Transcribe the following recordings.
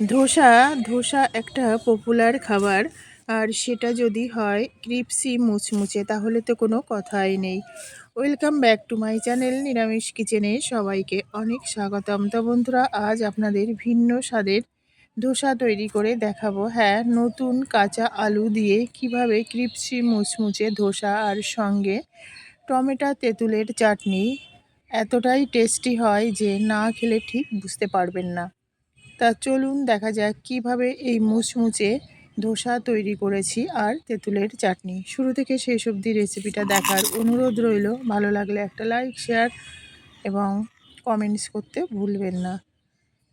ধোসা ধোসা একটা পপুলার খাবার। আর সেটা যদি হয় ক্রিপসি মুচমুচে, তাহলে তো কোনো কথাই নেই। Welcome back to my channel নিরামিষ কিচেনে সবাইকে অনেক স্বাগতম। তো বন্ধুরা, আজ আপনাদের ভিন্ন স্বাদের ধোসা তৈরি করে দেখাবো। হ্যাঁ নতুন কাঁচা আলু দিয়ে কীভাবে ক্রিপসি মুচমুচে ধোসা আর সঙ্গে টমেটো, তেঁতুলের চাটনি এতটাই টেস্টি হয় যে না খেলে ঠিক বুঝতে পারবেন না। তা চলুন দেখা যাক কীভাবে এই মুচমুচে ধোসা তৈরি করেছি আর তেঁতুলের চাটনি। শুরু থেকে শেষ অবধি রেসিপিটা দেখার অনুরোধ রইল। ভালো লাগলে একটা লাইক, শেয়ার এবং কমেন্টস করতে ভুলবেন না।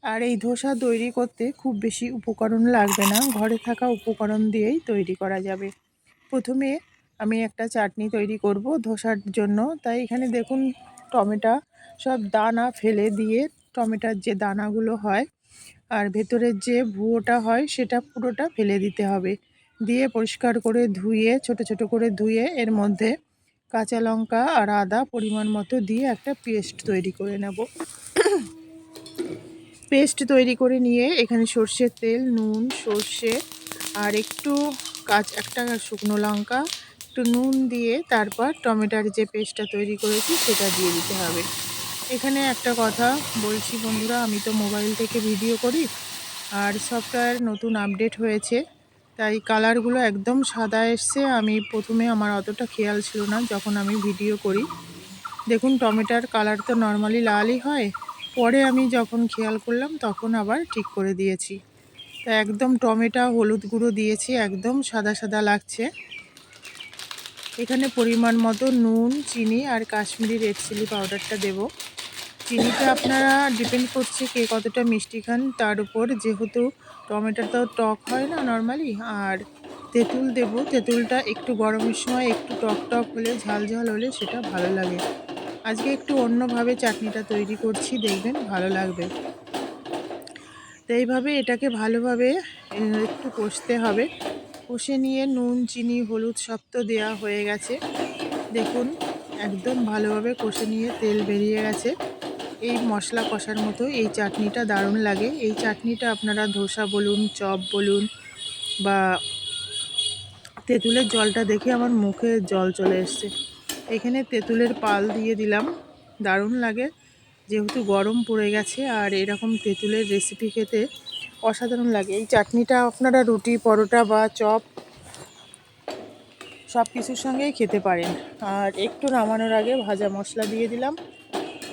আর এই ধোসা তৈরি করতে খুব বেশি উপকরণ লাগবে না। ঘরে থাকা উপকরণ দিয়েই তৈরি করা যাবে। প্রথমে আমি একটা চাটনি তৈরি করব ধোসার জন্য। তাই এখানে দেখুন টমেটো সব দানা ফেলে দিয়ে টমেটোর যে দানাগুলো হয় আর ভেতরের যে ভুয়োটা হয় সেটা পুরোটা ফেলে দিতে হবে। দিয়ে পরিষ্কার করে ধুয়ে, ছোট ছোট করে ধুয়ে এর মধ্যে কাঁচা লঙ্কা আর আদা পরিমাণ মতো দিয়ে একটা পেস্ট তৈরি করে নেব। পেস্ট তৈরি করে নিয়ে এখানে সর্ষের তেল, নুন, সর্ষে আর একটু কাঁচ, একটা শুকনো লঙ্কা, একটু নুন দিয়ে তারপর টমেটোর যে পেস্টটা তৈরি করেছি সেটা দিয়ে দিতে হবে। এখানে একটা কথা বলছি বন্ধুরা, আমি তো মোবাইল থেকে ভিডিও করি আর সফটওয়্যার নতুন আপডেট হয়েছে, তাই কালারগুলো একদম সাদা এসছে। আমি প্রথমে আমার অতটা খেয়াল ছিল না যখন আমি ভিডিও করি। দেখুন, টমেটোর কালার তো নর্মালি লালই হয়। পরে আমি যখন খেয়াল করলাম, তখন আবার ঠিক করে দিয়েছি। তা একদম টমেটো হলুদ গুঁড়ো দিয়েছি, একদম সাদা সাদা লাগছে। এখানে পরিমাণ মতো নুন, চিনি আর কাশ্মীরি রেড চিলি পাউডারটা দেব। চিনিটা আপনারা ডিপেন্ড করছে কে কতটা মিষ্টি খান, তার উপর যেহেতু টমেটো তো টক হয় না নর্মালি, আর তেঁতুল দেব। তেঁতুলটা একটু গরমের সময় একটু টক টক হলে, ঝাল ঝাল হলে সেটা ভালো লাগে। আজকে একটু অন্যভাবে চাটনিটা তৈরি করছি, দেখবেন ভালো লাগবে। তো এইভাবে এটাকে ভালোভাবে একটু কষতে হবে। কষে নিয়ে নুন, চিনি, হলুদ সব তো দেওয়া হয়ে গেছে। দেখুন, একদম ভালোভাবে কষে নিয়ে তেল বেরিয়ে গেছে। এই মশলা কষার মতো এই চাটনিটা দারুণ লাগে। এই চাটনিটা আপনারা ধোসা বলুন, চপ বলুন বা তেঁতুলের জলটা দেখে আমার মুখে জল চলে এসছে। এখানে তেঁতুলের পাল দিয়ে দিলাম। দারুণ লাগে। যেহেতু গরম পড়ে গেছে আর এরকম তেঁতুলের রেসিপি খেতে অসাধারণ লাগে। এই চাটনিটা আপনারা রুটি, পরোটা বা চপ সব কিছুর সঙ্গেই খেতে পারেন। আর একটু নামানোর আগে ভাজা মশলা দিয়ে দিলাম।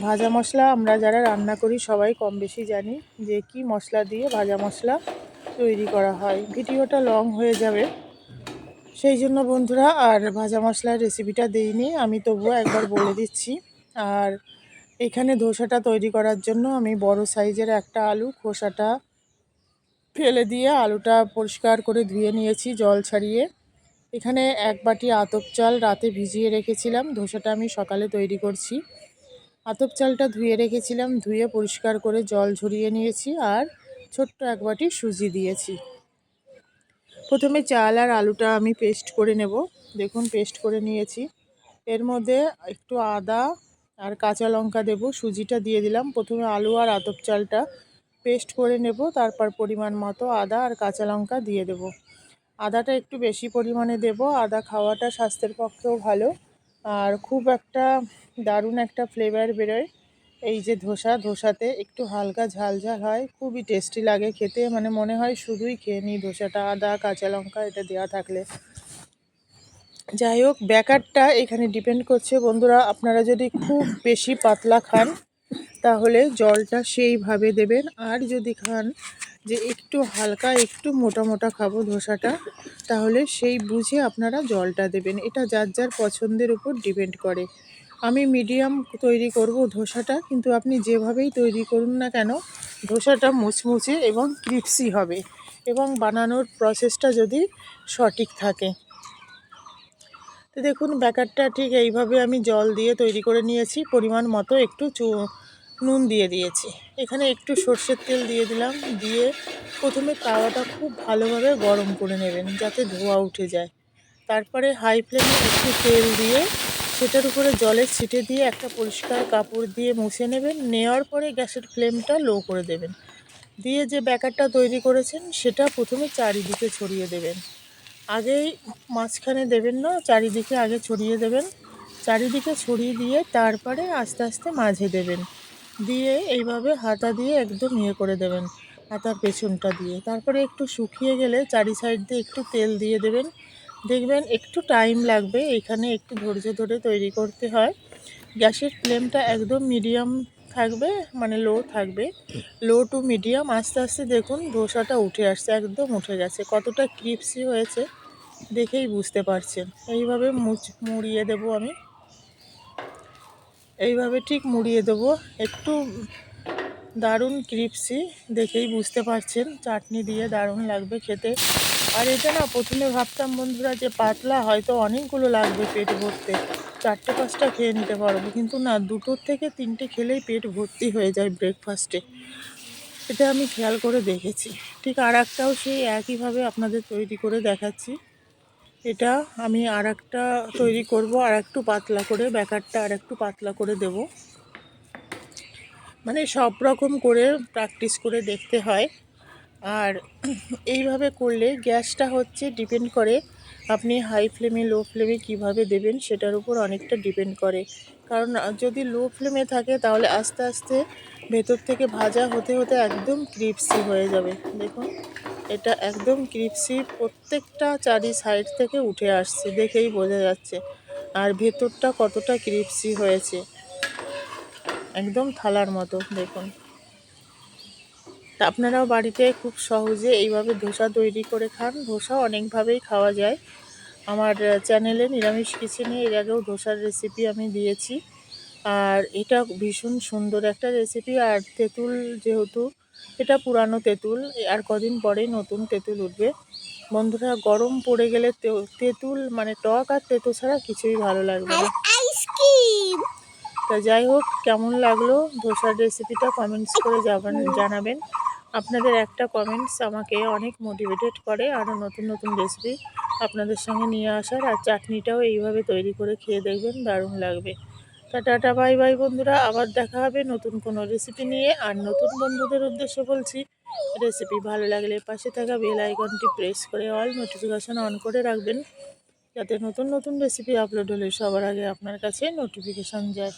ভাজা মশলা আমরা যারা রান্না করি সবাই কম বেশি জানি যে কি মশলা দিয়ে ভাজা মশলা তৈরি করা হয়। ভিডিওটা লং হয়ে যাবে। সেই জন্য বন্ধুরা, আর ভাজা মশলার রেসিপিটা দিইনি, আমি তবুও একবার বলে দিচ্ছি। আর এখানে ধোসাটা তৈরি করার জন্য আমি বড় সাইজের একটা আলু, খোসাটা ফেলে দিয়ে আলুটা পরিষ্কার করে ধুয়ে নিয়েছি জল ছাড়িয়ে। এখানে এক বাটি আতপ চাল রাতে ভিজিয়ে রেখেছিলাম, ধোসাটা আমি সকালে তৈরি করছি। আতপ চালটা ধুয়ে রেখেছিলাম, ধুয়ে পরিষ্কার করে জল ঝরিয়ে নিয়েছি আর ছোট্ট এক বাটি সুজি দিয়েছি। প্রথমে চাল আর আলুটা আমি পেস্ট করে নেব, দেখুন পেস্ট করে নিয়েছি। এর মধ্যে একটু আদা আর কাঁচা লঙ্কা দেব, সুজিটা দিয়ে দিলাম। প্রথমে আলু আর আতপ চালটা পেস্ট করে নেব, তারপর পরিমাণ মতো আদা আর কাঁচা লঙ্কা দিয়ে দেব। আদাটা একটু বেশি পরিমাণে দেব, আদা খাওয়াটা স্বাস্থ্যের পক্ষেও ভালো। আর খুব একটা দারুণ একটা ফ্লেভার বেরোয়। এই যে ধোসা, ধোসাতে একটু হালকা ঝাল ঝাল হয়, খুবই টেস্টি লাগে খেতে মানে মনে হয় শুধুই খেয়ে নিই ধোসাটা, আদা, কাঁচা লঙ্কা এটা দেওয়া থাকলে। যাই হোক ব্যাকারটা এখানে ডিপেন্ড করছে। বন্ধুরা, আপনারা যদি খুব বেশি পাতলা খান তাহলে জলটা সেইভাবে দেবেন। আর যদি খান যে একটু হালকা, একটু মোটা মোটা খাব ধোসাটা, তাহলে সেই বুঝে আপনারা জলটা দেবেন। এটা যার যার পছন্দের উপর ডিপেন্ড করে। আমি মিডিয়াম তৈরি করব ধোসাটা, কিন্তু আপনি যেভাবেই তৈরি করুন না কেন, ধোসাটা মুচমুচে এবং ক্রিপসি হবে এবং বানানোর প্রসেসটা যদি সঠিক থাকে। তো দেখুন, ব্যাকারটা ঠিক এইভাবে আমি জল দিয়ে তৈরি করে নিয়েছি। পরিমাণ মতো একটু চু নুন দিয়ে দিয়েছি। এখানে একটু সর্ষের তেল দিয়ে দিলাম। দিয়ে প্রথমে তাওয়াটা খুব ভালোভাবে গরম করে নেবেন যাতে ধোয়া উঠে যায়। তারপরে হাই ফ্লেমে একটু তেল দিয়ে সেটার উপরে জলের ছিটে দিয়ে একটা পরিষ্কার কাপড় দিয়ে মুছে নেবেন। নেওয়ার পরে গ্যাসের ফ্লেমটা লো করে দেবেন। দিয়ে যে ব্যাকারটা তৈরি করেছেন সেটা প্রথমে চারিদিকে ছড়িয়ে দেবেন। আগেই মাঝখানে দেবেন না, চারিদিকে আগে ছড়িয়ে দেবেন। চারিদিকে ছড়িয়ে দিয়ে তারপরে আস্তে আস্তে মাঝে দেবেন। দিয়ে এইভাবে হাতা দিয়ে একদম ইয়ে করে দেবেন, হাতার পেছনটা দিয়ে। তারপরে একটু শুকিয়ে গেলে চারি সাইড দিয়ে একটু তেল দিয়ে দেবেন। দেখবেন একটু টাইম লাগবে, এখানে একটু ধৈর্য ধরে তৈরি করতে হয়। গ্যাসের ফ্লেমটা একদম মিডিয়াম থাকবে মানে লো থাকবে। লো টু মিডিয়াম আস্তে আস্তে দেখুন ধোসাটা উঠে আসছে, একদম উঠে গেছে। কতটা ক্রিপসি হয়েছে দেখেই বুঝতে পারছেন। এইভাবে মুচ মুড়িয়ে দেবো আমি। এইভাবে ঠিক মুড়িয়ে দেবো। একটু দারুণ ক্রিপসি দেখেই বুঝতে পারছেন, চাটনি দিয়ে দারুণ লাগবে খেতে। আর এটা না, প্রথমে ভাবতাম বন্ধুরা যে পাতলা, হয়তো অনেকগুলো লাগবে পেট ভরতে। চারটে পাঁচটা খেয়ে নিতে পারব, কিন্তু না, দুটোর থেকে তিনটে খেলেই পেট ভর্তি হয়ে যায় ব্রেকফাস্টে এটা আমি খেয়াল করে দেখেছি। ঠিক আর একটাও সেই একইভাবে আপনাদের তৈরি করে দেখাচ্ছি। এটা আমি আর একটা তৈরি করব আর একটু পাতলা করে ব্যাকারটা আর একটু পাতলা করে দেব। মানে সব রকম করে প্র্যাকটিস করে দেখতে হয়। আর এইভাবে করলে গ্যাসটা হচ্ছে ডিপেন্ড করে আপনি হাই ফ্লেমে লো ফ্লেমে কীভাবে দেবেন সেটার উপর অনেকটা ডিপেন্ড করে। কারণ যদি লো ফ্লেমে থাকে তাহলে আস্তে আস্তে ভেতর থেকে ভাজা হতে হতে একদম ক্রিপসি হয়ে যাবে। দেখুন। এটা একদম ক্রিপসি, প্রত্যেকটা চারি সাইড থেকে উঠে আসছে, দেখেই বোঝা যাচ্ছে। আর ভেতরটা কতটা ক্রিপসি হয়েছে। একদম থালার মতো, দেখুন। আপনারাও বাড়িতে খুব সহজে এইভাবে ধোসা তৈরি করে খান। ধোসা অনেকভাবেই খাওয়া যায়। আমার চ্যানেলে নিরামিষ কিচেনে এর আগেও ধোসার রেসিপি আমি দিয়েছি। আর এটা ভীষণ সুন্দর একটা রেসিপি আর তেঁতুল যেহেতু এটা পুরানো তেঁতুল। আর কদিন পরেই নতুন তেঁতুল উঠবে। বন্ধুরা গরম পড়ে গেলে তেঁতুল মানে টক আর তেঁতো ছাড়া কিছুই ভালো লাগবে না। তা যাই হোক কেমন লাগল? ধোসার রেসিপিটা কমেন্টস করে যাবেন জানাবেন। আপনাদের একটা কমেন্টস আমাকে অনেক মোটিভেটেড করে আরও নতুন নতুন রেসিপি আপনাদের সঙ্গে নিয়ে আসার। আর চাটনিটাও এইভাবে তৈরি করে খেয়ে দেখবেন দারুণ লাগবে। তা টাটা, বাই বাই বন্ধুরা। আবার দেখা হবে নতুন কোনো রেসিপি নিয়ে। আর নতুন বন্ধুদের উদ্দেশ্যে বলছি রেসিপি ভালো লাগলে পাশে থাকা বেল আইকনটি প্রেস করে অল নোটিফিকেশান অন করে রাখবেন। যাতে নতুন নতুন রেসিপি আপলোড হলে সবার আগে আপনার কাছে নোটিফিকেশান যায়।